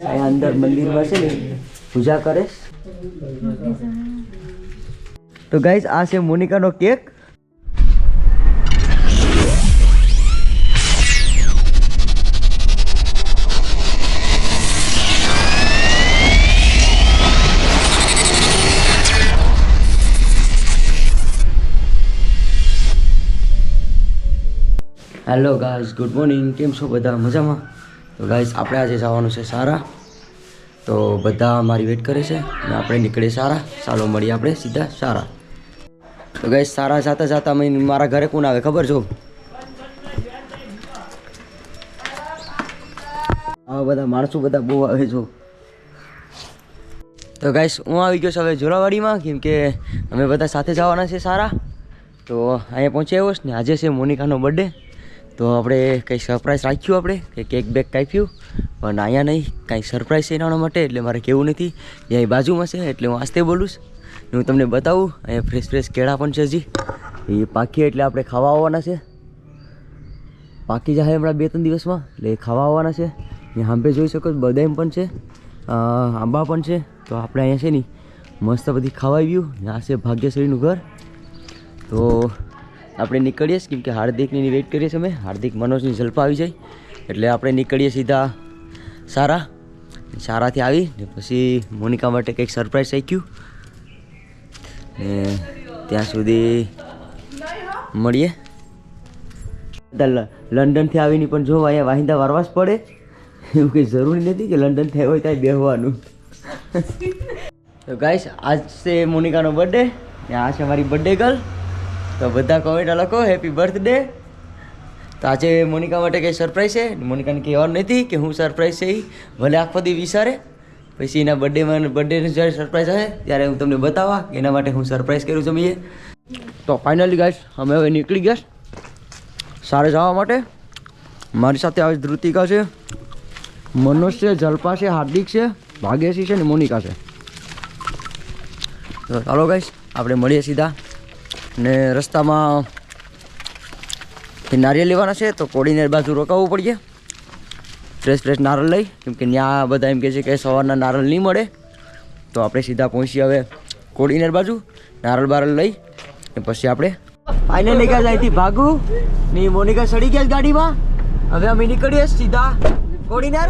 અંદર મંદિરમાં છે ને, પૂજા કરીશ તો ગાઈઝ આ છે મોનિકાનો cake. Hello guys good morning કેમ છો બધા? મજામાં? તો ગાઈઝ આપણે આજે જવાનું છે સારા. તો બધા મારી વેટ કરે છે અને આપણે નીકળીએ સારા. ચાલો મળીએ આપણે સીધા સારા. તો ગાઈઝ સારા જાતા જાતા અમે મારા ઘરે કોણ આવે ખબર છો? આવા બધા માણસો બધા બહુ આવે છો. તો ગાઈસ હું આવી ગયો છું હવે જોરાવાડીમાં કેમ કે અમે બધા સાથે જવાના છે સારા. તો અહીંયા પહોંચ્યા એવો છે ને આજે છે મોનિકાનો બર્થડે તો આપણે કંઈ સરપ્રાઈઝ રાખ્યું આપણે? કે કેક બેક કાપ્યું? પણ અહીંયા નહીં, કાંઈ સરપ્રાઈઝ એના માટે, એટલે મારે કેવું નથી. એ બાજુમાં છે, એટલે હું આસ્તે બોલું હું તમને બતાવું, અહીંયા ફ્રેશ ફ્રેશ કેળા પણ છે હજી. એ પાકી એટલે આપણે ખાવા આવવાના છે. પાકી જાય હમણાં બે, ત્રણ દિવસમાં, એટલે એ ખાવા આવવાના છે. ને આંબે જોઈ શકો બદામ પણ છે આંબા પણ છે. તો આપણે અહીંયા છે ને, મસ્ત બધી ખાવા આવ્યું ને આ છે ભાગ્યશ્રીનું ઘર. તો આપણે નીકળીએ કેમ કે હાર્દિકની વેઇટ કરીએ છીએ અમે. હાર્દિક મનોજની જલ્પા આવી જાય. એટલે આપણે નીકળીએ સીધા સારા. સારાથી આવી પછી મોનિકા માટે કંઈક સરપ્રાઈઝ શીખ્યું ત્યાં સુધી મળીએ. લંડનથી આવીને પણ જો અહીંયા વાહિંદા વારવા જ પડે. એવું કંઈ જરૂરી નથી કે લંડનથી આવ્યો હોય ત્યાં બેહવાનું. તો ગાઈશ આજ છે મોનિકાનો બર્થડે આ છે મારી બર્થડે ગર્લ તો બધા કોમેન્ટ લખો હેપી બર્થડે તો આજે મોનિકા માટે કંઈ સરપ્રાઈઝ છે? મોનિકાને કહેવાનું નથી કે હું સરપ્રાઈઝ છે એ ભલે આખો દી વિચારે પછી એના બર્થડેમાં બર્થડેનું જ્યારે સરપ્રાઈઝ આવે ત્યારે હું તમને બતાવવા કે એના માટે હું સરપ્રાઈઝ કર્યું છું મેં તો ફાઇનલી ગાઈસ અમે હવે નીકળી ગયા. સારે જવા માટે. મારી સાથે આવે ધૃતિકા છે, મનોજ છે, જલ્પા છે, હાર્દિક છે, ભાગ્યશ્રી છે ને મોનિકા છે. તો ચાલો ગાઈસ આપણે મળીએ સીધા. ને રસ્તામાં નારિયેળ લેવાના છે તો કોડીનેર બાજુ રોકાવવું પડીએ ફ્રેશ ફ્રેશ નારળ લઈ. કેમકે ત્યાં બધા એમ કહે છે કે સવારના નારળ નહીં મળે. તો આપણે સીધા પહોંચીએ હવે કોડીનેર બાજુ. નારળ બારળ લઈ ને પછી આપણે ફાઇનલી ગયા જાય ભાગું. ની મોનિકા સડી ગયા ગાડીમાં. હવે અમે નીકળીએ સીધા કોડીનેર.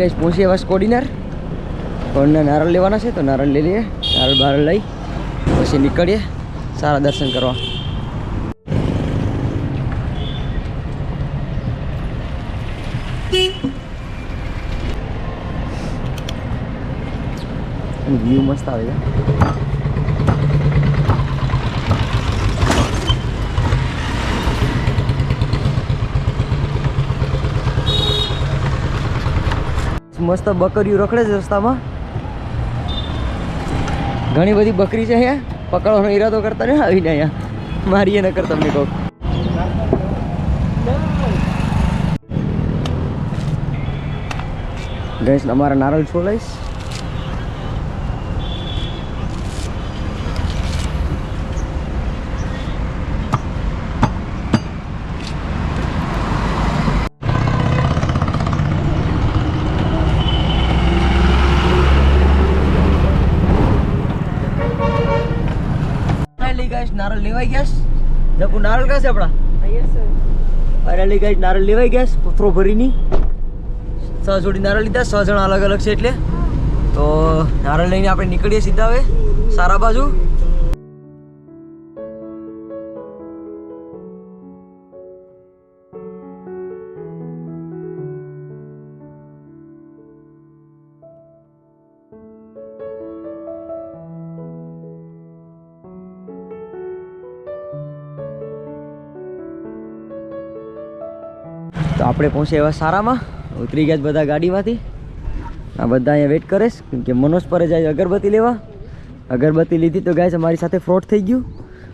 ગઈશ પહોંચી બસ કોડીનાર કોડીનાર નારળ લેવાના છે, તો નારળ લઈ લઈએ. નારળ બહાર લઈ, પછી નીકળીએ. સારા દર્શન કરવા. વ્યૂ મસ્ત આવે મસ્ત બકરીઓ રખડે છે રસ્તામાં. ઘણી બધી બકરી છે અહીંયા. પકડવાનો ઈરાદો કરતા ને આવીને અહીંયા. મારીએ ન કરતા તમને કહું. ગઈશ અમારા નારળ છોલાઈશ ફાઇનલી ગાઈસ નારળ લેવાઈ ગયા જપુ નારળ કાશે આપણા? લઈ ગઈ નારળ લેવાઈ ગયા પથરો ભરીની. છ જોડી નારળ લીધા છ જણા અલગ અલગ છે એટલે. તો નારળ લઈને આપણે નીકળીએ સીધા હવે સારા બાજુ. તો આપણે પહોંચે એવા સારામાં. ઉતરી ગયા છે બધા ગાડીમાંથી. આ બધા અહીંયા વેઇટ કરે છે. કેમ મનોજ પર જાય અગરબત્તી લેવા. અગરબત્તી લીધી તો ગાય અમારી સાથે ફ્રોડ થઈ ગયું.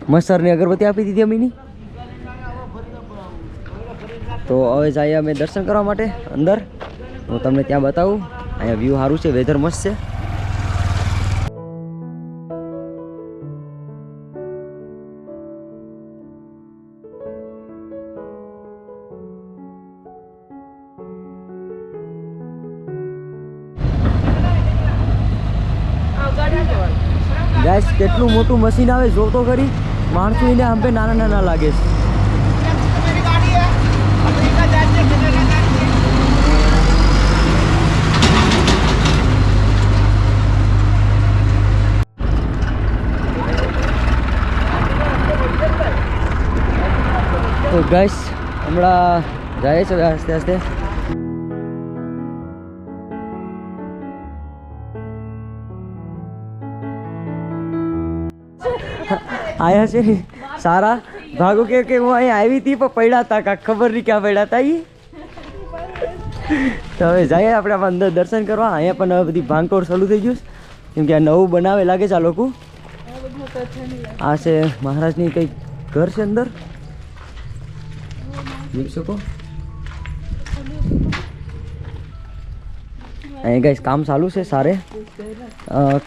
મસરને અગરબત્તી આપી દીધી અમીની. તો હવે જઈએ અમે દર્શન કરવા માટે અંદર. હું તમને ત્યાં બતાવું. અહીંયા વ્યૂ સારું છે વેધર મસ્ત છે. ગાઈસ કેટલું મોટું મશીન આવે જો તો કરી માણસો એને આંબે નાના નાના લાગે છે. તો ગાઈસ હમણાં જાય છે, આસ્તે આસ્તે. આયા છે. સારા. ભાગો કે કે હું અહીંયા આવી હતી, પણ પડ્યા હતા કાંક. ખબર નહીં ક્યાં પડ્યા હતા એ તો હવે જઈએ આપણે અંદર દર્શન કરવા. અહીંયા પણ હવે બધી ભાંગતોડ ચાલુ થઈ ગયું કેમ કે આ નવું બનાવે લાગે છે આ લોકો. આ છે મહારાજની કંઈક ઘર છે અંદર. જોઈ શકો? અહીંયા ગાઈસ કામ ચાલુ છે સારે.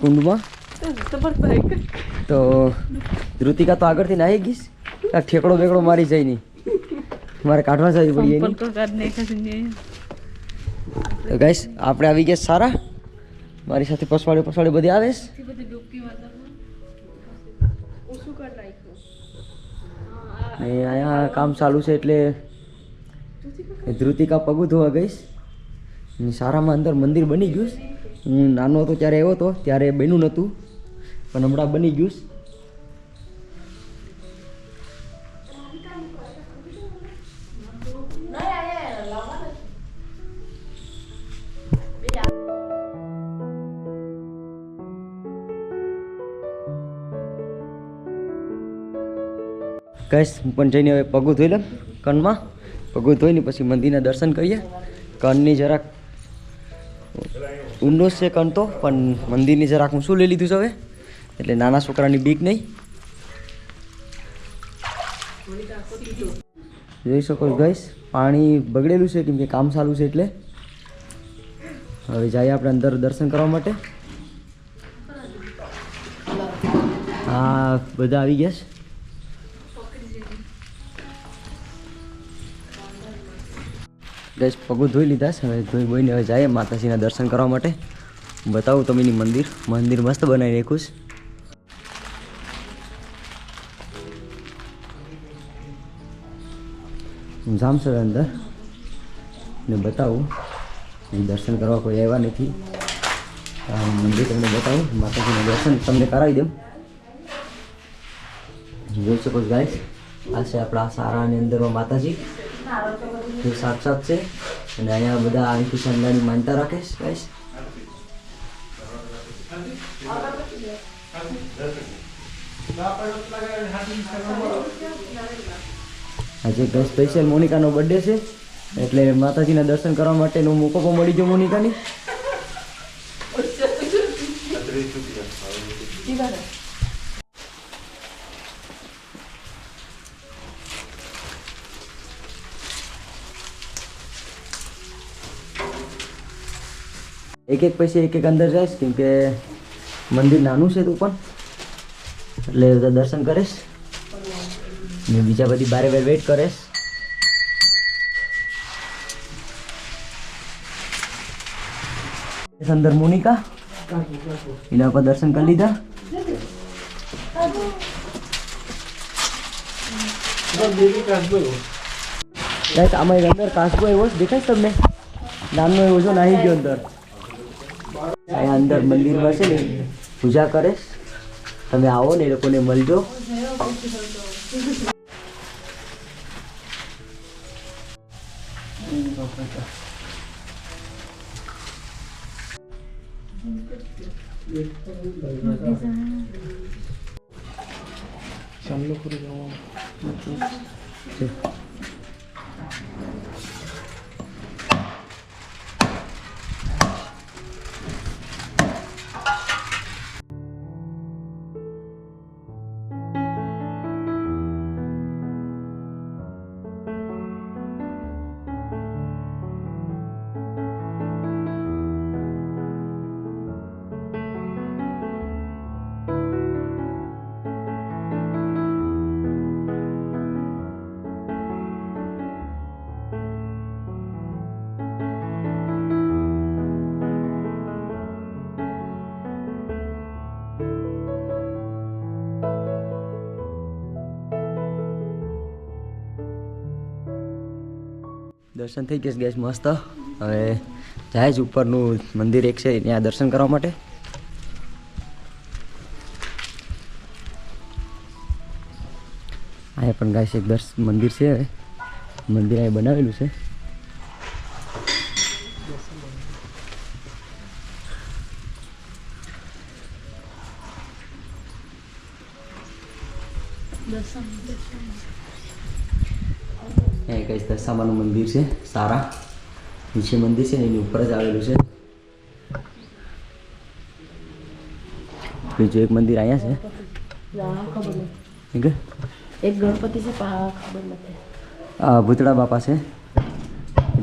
કુંડમાં. તો ધ્રુતિકા તો આગળથી નાહી ગઈશ. આ ઠેકડો બેકડો મારી જાય નહીં મારે કાઢવા જવી પડી તો આપણે આવી ગયા સારા. મારી સાથે પસવાડી પસવાડી બધી આવે. ને અહીંયા કામ ચાલુ છે એટલે ધ્રુતિકા પગું ધોવા ગઈશ. સારામાં અંદર મંદિર બની ગયું હું નાનો હતો ત્યારે એવો હતો, ત્યારે બન્યું નહોતું. પણ હમણાં બની ગયું. કહીશ હું પણ જઈને હવે પગું ધોઈ લઉં કણમાં પગું ધોઈને પછી મંદિરના દર્શન કરીએ કણની જરાક ઊંડો છે કણ તો પણ મંદિરની જરાક હું શું લઈ લીધું છે હવે એટલે નાના છોકરાની બીક નહીં. જોઈ શકો ગઈશ પાણી બગડેલું છે કેમ કે કામ ચાલુ છે એટલે. હવે જઈએ આપણે અંદર દર્શન કરવા માટે. હા, બધા આવી ગયા છે. ગેસ પગો ધોઈ લીધા છે. હવે ધોઈ બોઈને હવે જઈએ માતાજીના દર્શન કરવા માટે. બતાવું તમને મંદિર. મંદિર મસ્ત બનાવી રાખ્યું છે. હું જામ છું હવે અંદર ને બતાવું એ દર્શન કરવા કોઈ આવ્યા નથી આ મંદિર તમને બતાવું માતાજીના દર્શન તમને કરાવી દઉં જોઈ શકો છો ગાઈસ આ છે આપણા સારાની અંદરમાં માતાજી જે સાક્ષાત છે અને અહીંયા બધા અહીંથી સંદાની માનતા રાખે છે ગાઈસ આજે ગઈ સ્પેશિયલ મોનિકાનો બર્થડે છે. એટલે માતાજીના દર્શન કરવા માટેનો મોકો પણ મળી ગયો મોનિકાની. એક એક પૈસે એક એક અંદર જઈશ, કેમ કે મંદિર નાનું છે તું પણ. એટલે દર્શન કરીશ. ને બીજા બધી બારે બાર વેઇટ કરે અંદર મોનિકા એના પર દર્શન કરી લીધા. ગાઈસ આમાં એક અંદર કાસબો છે. દેખાય તમને? નામનો એવો છો નાહી ગયો અંદર. અહીંયા અંદર મંદિરમાં છે ને પૂજા કરે તમે આવો ને એ લોકોને મળજો. 이거 보자. 예쁘다. 장로 그러죠. દર્શન થઈ ગયા ગેસ મસ્ત. હવે જાય છે ઉપરનું મંદિર એક છે, ત્યાં દર્શન કરવા માટે. અહીંયા પણ ગાય એક દર્શ, મંદિર છે મંદિર અહીંયા બનાવેલું છે. અહીંયા દશામાનું મંદિર છે સારા. નીચે મંદિર છે ને એની ઉપર જ આવેલું છે. બીજું એક મંદિર અહીંયા છે. એક ગણપતિ છે ખબર નથી. આ ભૂતળા બાપા છે.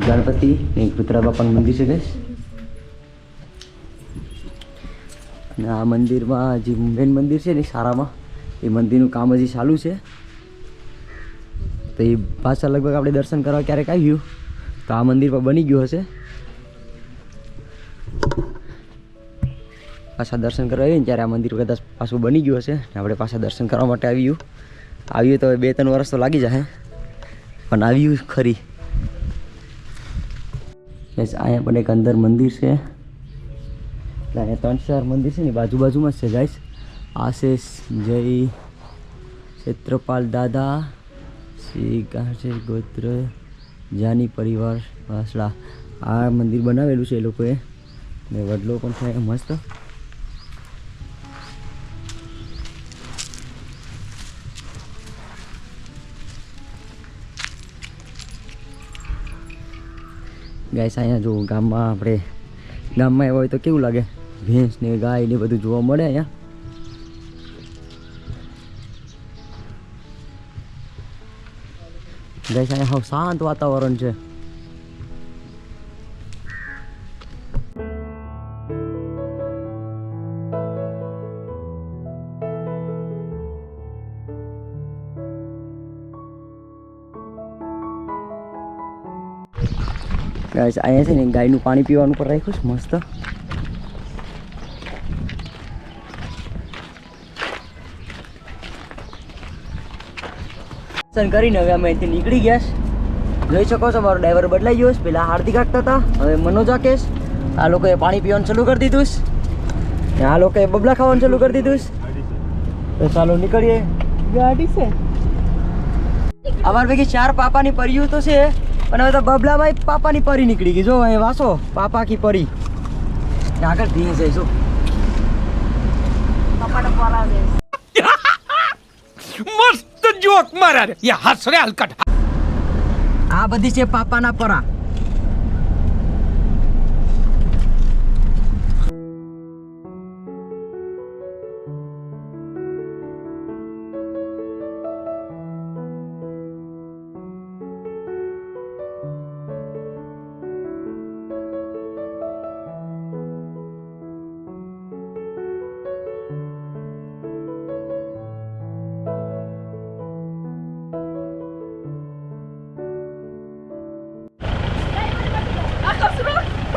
ગણપતિ એક ભૂતળા બાપાનું મંદિર છે guys. અને આ મંદિરમાં જે મેન મંદિર છે ને સારામાં એ મંદિરનું કામ હજી ચાલુ છે. તો એ પાછા લગભગ આપણે દર્શન કરવા ક્યારેક આવ્યું. તો આ મંદિર પર બની ગયું હશે. પાછા દર્શન કરવા આવીએ ને ત્યારે આ મંદિર કદાચ પાછું બની ગયું હશે આપણે પાછા દર્શન કરવા માટે આવ્યું. આવ્યું તો બે ત્રણ વર્ષ તો લાગી જશે. પણ આવ્યું ખરી. બસ અહીંયા પણ એક અંદર મંદિર છે. એટલે અહીંયા ત્રણ ચાર મંદિર છે ને બાજુ બાજુમાં જ છે ગાઈસ આશીષ જય ક્ષેત્રપાલ દાદા. શ્રી કાશેર ગોત્ર, જાની પરિવાર વાસડા આ મંદિર બનાવેલું છે એ લોકોએ. ને વડલો પણ છે મસ્ત. ગાય અહીંયા જો ગામમાં આપણે, ગામમાં એવા હોય તો કેવું લાગે? ભેંસ ને ગાય ને બધું જોવા મળે અહીંયા? ગાઈસ અહીંયા હાવ શાંત વાતાવરણ છે ગાઈસ અહીંયા છે ને ગાયનું પાણી પીવાનું પર રાખ્યું છે મસ્ત દર્શન કરીને હવે અમે અહીંથી નીકળી ગયા છે. જોઈ શકો છો મારો ડ્રાઈવર બદલાઈ ગયો છે. પહેલાં હાર્દિક હાંકતા હતા હવે મનોજ હાંકે આ લોકોએ પાણી પીવાનું ચાલુ કરી દીધું છે. આ લોકોએ બબલા ખાવાનું ચાલુ કરી દીધું છે. તો ચાલો નીકળીએ. ગાડી છે. અમારા ભેગી ચાર પાપાની પરિયું તો છે પણ હવે તો બબલામાં પાપાની પરી નીકળી ગઈ. જો એ વાસો પાપા કી પરી. આગળ ધીમે જઈશું. પાપા ટપવાળા જઈશ જોક મારા યા હસરે હલકટ. આ બધી છે પાપાના પરા.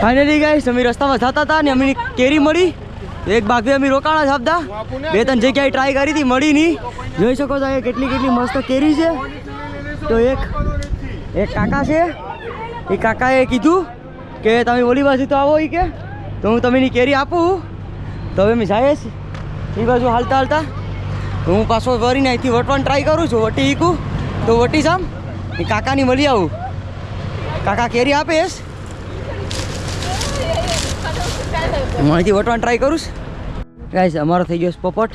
ફાઇનલી ગાઈસ અમે રસ્તામાં જતા હતા ને અમને કેરી મળી. એક ભાગે અમે રોકાણા જ આપતા બે, ત્રણ જગ્યાએ ટ્રાય કરી હતી, મળી નહીં. જોઈ શકો છો અહીંયા કેટલી કેટલી મસ્ત કેરી છે. તો એક એક કાકા છે. એ કાકાએ કીધું કે તમે ઓલી બાજુ તો આવો કે. તો હું તમને કેરી આપું. તો હવે અમે જાય છે એ બાજુ હાલતા હાલતા. હું પાછો વરીને અહીંથી વટવાનું ટ્રાય કરું છું. વટી ઈકું. તો વટી જામ. એ કાકાની મળી આવું. કાકા કેરી આપેશ હું અહીંથી ટ્રાય કરું છું. અમારો થઈ ગયો પોપટ.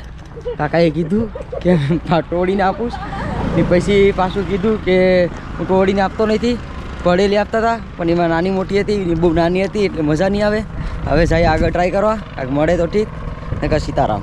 કાકાએ કીધું કે તોડીને આપું. ને પછી પાછું કીધું કે હું તોડીને આપતો નથી. પડેલી આપતા હતા પણ એમાં નાની મોટી હતી ને બહુ નાની હતી, એટલે મજા નહીં આવે. હવે જાય આગળ ટ્રાય કરવા. મળે તો ઠીક. નકર સીતારામ.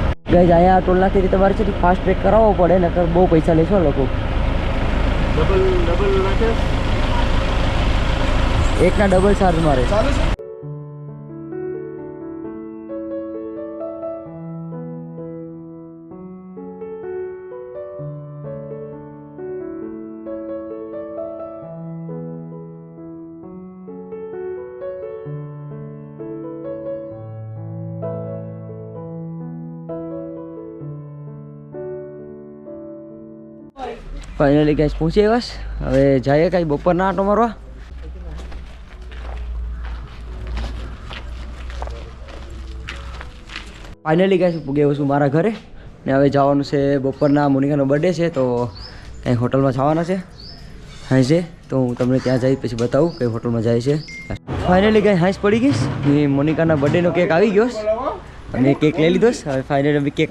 ગાઈસ અહીંયા ટોલ નાકેથી તમારે છે ફાસ્ટ ટ્રેક કરાવવો પડે નકર બહુ પૈસા લેશો લોકો. ડબલ ડબલ નાખે એકના ડબલ ચાર્જ મારે. ફાઇનલી ગાઈસ પહોંચી બસ હવે જઈએ કાંઈ બપોરના આટો મારવા. ફાઇનલી ગાઈસ ગયો છું મારા ઘરે. ને હવે જવાનું છે બપોરના મોનિકાનો બર્થડે છે, તો કંઈ હોટલમાં જવાના છે. હાઈ છે, તો હું તમને ત્યાં જઈ પછી બતાવું કઈ હોટલમાં જાય છે. ફાઇનલી કંઈ હાંસ પડી ગઈશ. મોનિકાના બર્થડેનો કેક આવી ગયો. અને કેક લઈ લીધો. હવે ફાઇનલ અમે કેક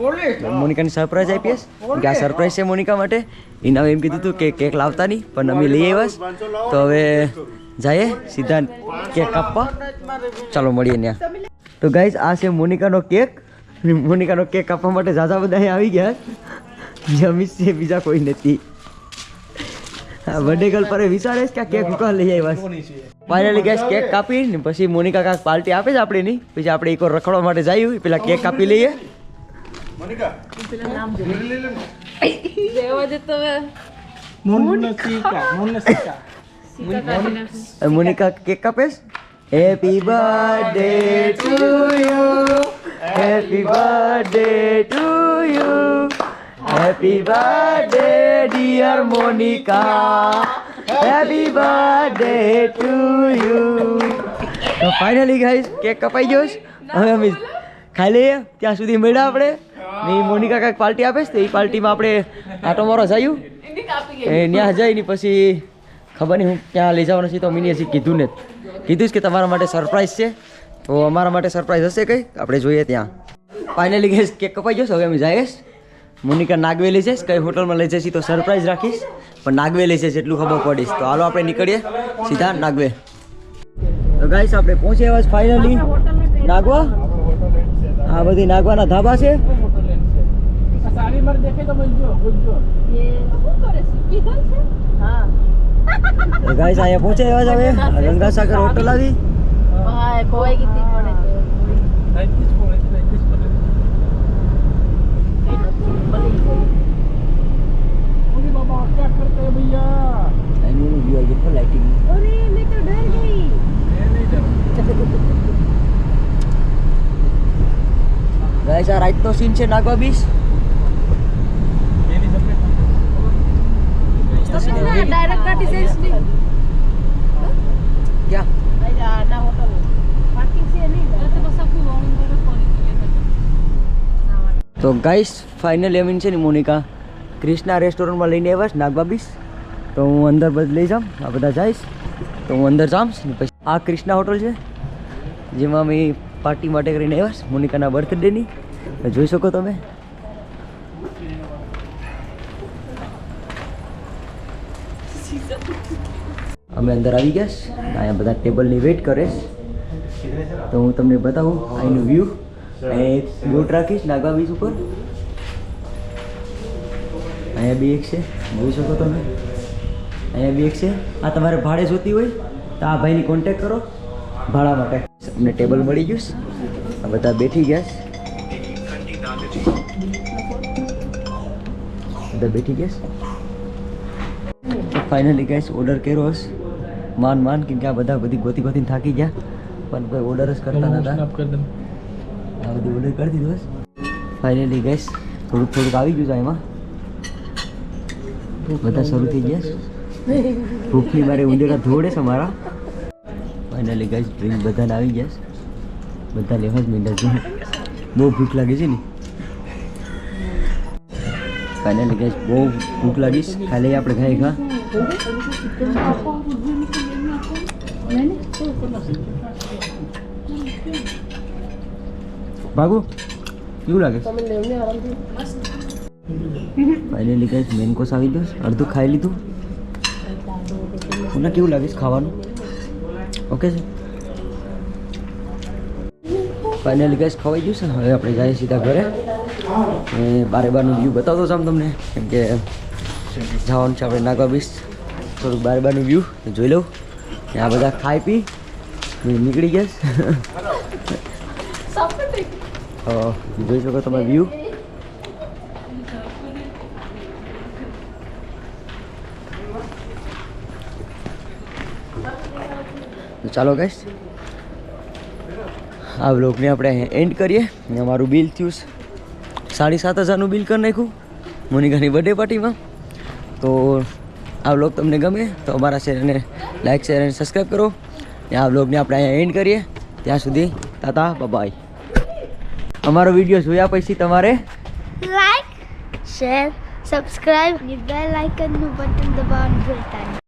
મોનિકાની સરપ્રાઈઝ આપીએ કે આ સરપ્રાઈઝ છે મોનિકા માટે. એને એમ કીધું હતું કે કેક લાવતા નહીં પણ અમે લઈ આવ્યા તો હવે જઈએ સીધા કેક કાપવા ચાલો મળીએ ત્યાં. તો ગાઈઝ આ છે મોનિકાનો કેક મોનિકાનો કેક કાપવા માટે ઝાઝા બધા આવી ગયા. જમીશ છે બીજા કોઈ નથી. ગર્લ પર વિચારે છે કે કેક ઉકા લઈ આવી બસ ફાઇનલી ગેસ કેક કાપી ને પછી મોનિકા કાક પાર્ટી આપે છે આપણે ની પછી આપણે એક રખડવા માટે જઈએ પેલા કેક કાપી લઈએ. દેવા જતો તો Monica Monica Monica. Cake કાપેસ happy birthday to you happy birthday to you happy birthday, dear Monika happy birthday to you તો ફાઇનલી ગાઈસ કેક કપાઈ ગયો છે. હવે અમે ખાઈ લઈએ. ત્યાં સુધી મળ્યા આપણે. ને મોનિકા કાંઈક પાર્ટી આપે છે તો એ પાર્ટીમાં આપણે આટો મારો જાયું. એ ત્યાં જઈને પછી ખબર નહીં હું ક્યાં લઈ જવાનો છે તો મિની હજી કીધું ને. કીધું જ કે તમારા માટે સરપ્રાઈઝ છે. તો અમારા માટે સરપ્રાઈઝ હશે કંઈ આપણે જોઈએ ત્યાં. ફાઇનલી ગેસ કેક કપાઈ ગયો છે. હવે અમે જઈએ છીએ. મોનિકા નાગવેલી છે, કઈ હોટલમાં લઈ જઈશ તો સરપ્રાઈઝ રાખીશ. પણ નાગવેલી છે જેટલું ખબર પડીશ. તો હાલો આપણે નીકળીએ. સીધા નાગવે. તો ગાઈશ આપણે પહોંચી આવ્યા ફાઇનલી નાગવા? આ બધી નાગવાના ધાબા છે. ગાઈસ અહીંયા પહોંચી આવ્યા છે હવે. ગંગાસાગર હોટલ આવી. ભાઈ ખોવાઈ ગઈ हैं भैया એનું વ્યૂ આવી ગયું લાઇટિંગ અરે મેં તો ડર ગઈ मैं नहीं डरा ગાઈસ આ રાઈટનો સીન છે નાગવા બીચ ये नहीं सकते ડાયરેક્ટ કાઢી જઈશ ને ક્યાં ના હોટલ બાકી છે નહીં તો બસ આખું વાળું તો ગાઈસ ફાઇનલી અમીન છે ને મોનિકા ક્રિષ્ના રેસ્ટોરન્ટમાં લઈને આવ્યા છે નાગવા બીચ તો હું અંદર બધ લઈ જાઉં, આ બધા જઈશ. તો હું અંદર જામ ને પછી આ ક્રિષ્ના હોટલ છે, જેમાં અમે પાર્ટી માટે કરીને આવ્યા મોનિકાના બર્થડેની જોઈ શકો તમે. અમે અંદર આવી ગયા અહીંયા બધા ટેબલની વેઇટ કરીશ તો હું તમને બતાવું, અહીંનું વ્યૂ અહીં બોટ રાખીશ, નાગા બીચ ઉપર. અહીંયા બી એક છે, જોઈ શકો તમે. અહીંયા બેગ છે. આ તમારે ભાડે જોતી હોય તો આ ભાઈની કોન્ટેક કરો. ભાડા માટે. અમને ટેબલ મળી ગયું આ બધા બેઠી ગયા છે. બધા બેઠી ગયા છે. ફાઇનલી ગેસ ઓર્ડર કર્યો હશે. માન માન કેમ કે આ બધા બધી ગોતી ગોતી થાકી ગયા. પણ કોઈ ઓર્ડર જ કરતા નતા. આ બધી ઓર્ડર કરી દીધું હશે. ફાઇનલી ગેસ થોડુંક થોડુંક આવી ગયું છે એમાં. બધા શરૂ થઈ ગયા ભૂખની મારે ઉંદેડા ધોડે છે મારા. ફાઇનલી ગેસ ડ્રિંક બધાને આવી ગયા છે. બધા લેવા જ મીંડા છે. બહુ ભૂખ લાગે છે ને. ફાઇનલી ગેસ બહુ ભૂખ લાગીશ ખાલી આપણે ખાઈ ખા. ભાગો. કેવું લાગે? તમે લેવને આરામથી ફાઇનલી ગેસ મેન કોર્સ આવી ગયો છે. અડધું ખાઈ લીધું. મને કેવું લાગીશ ખાવાનું? ઓકે છે ફાઇનલ ગેસ ખવાઈ ગયું છે. ને હવે આપણે જઈએ સીધા ઘરે. બારે બારનું વ્યૂ બતાવતો છું આમ તમને. કેમ કે જવાનું છે આપણે નાગવા બીચ થોડુંક બારે બારનું વ્યૂ જોઈ લઉં. આ બધા ખાઈ પી. નીકળી ગયા જોઈ શકો તમે વ્યૂ ચાલો ગાઈશ આ બ્લોગને આપણે એન્ડ કરીએ. ને અમારું બિલ થયું સાડી સાત હજારનું બિલ કરી નાખ્યું મોનિકાની બર્થડે પાર્ટીમાં તો આ બ્લોગ તમને ગમે તો અમારા ચેનલને લાઇક શેર અને સબસ્ક્રાઈબ કરો. ને આ બ્લોગને આપણે અહીંયા એન્ડ કરીએ. ત્યાં સુધી તાતા બાય અમારો વીડિયો જોયા પછી તમારે લાઈક શેર સબસ્ક્રાઈબ બેલ આઇકનનું બટન દબાવવાનું ભૂલતા નહીં.